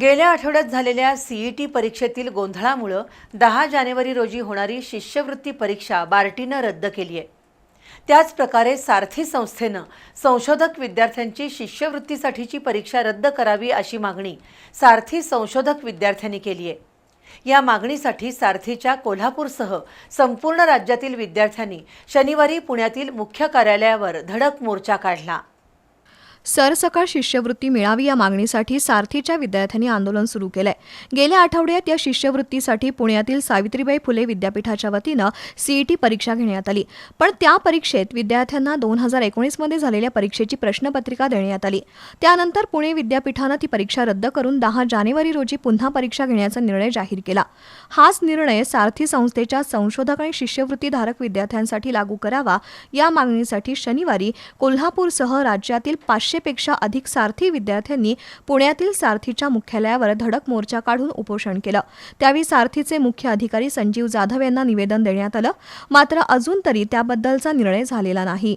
गेल्या आठवड्यात झालेल्या सीईटी परीक्षेतील गोंधळामुळं दहा जानेवारी रोजी होणारी शिष्यवृत्ती परीक्षा बार्टीनं रद्द केली आहे. त्याच प्रकारे सारथी संस्थेनं संशोधक विद्यार्थ्यांची शिष्यवृत्तीसाठीची परीक्षा रद्द करावी अशी मागणी सारथी संशोधक विद्यार्थ्यांनी केली आहे. या मागणीसाठी सारथीच्या कोल्हापूरसह संपूर्ण राज्यातील विद्यार्थ्यांनी शनिवारी पुण्यातील मुख्य कार्यालयावर धडक मोर्चा काढला. सरसकाळ शिष्यवृत्ती मिळावी या मागणीसाठी सारथीच्या विद्यार्थ्यांनी आंदोलन सुरू केलंय. गेल्या आठवड्यात या शिष्यवृत्तीसाठी पुण्यातील सावित्रीबाई फुले विद्यापीठाच्या वतीनं सीईटी परीक्षा घेण्यात आली. पण त्या परीक्षेत विद्यार्थ्यांना दोन हजार एकोणीसमध्ये झालेल्या परीक्षेची प्रश्नपत्रिका देण्यात आली. त्यानंतर पुणे विद्यापीठानं ती परीक्षा रद्द करून दहा जानेवारी रोजी पुन्हा परीक्षा घेण्याचा निर्णय जाहीर केला. हाच निर्णय सारथी संस्थेच्या संशोधक आणि शिष्यवृत्तीधारक विद्यार्थ्यांसाठी लागू करावा या मागणीसाठी शनिवारी कोल्हापूरसह राज्यातील पाचशे पाचशेपेक्षा अधिक सारथी विद्यार्थ्यांनी पुण्यातील सारथीच्या मुख्यालयावर धडक मोर्चा काढून उपोषण केलं. त्यावेळी सारथीचे मुख्य अधिकारी संजीव जाधव यांना निवेदन देण्यात आलं. मात्र अजून तरी त्याबद्दलचा निर्णय झालेला नाही.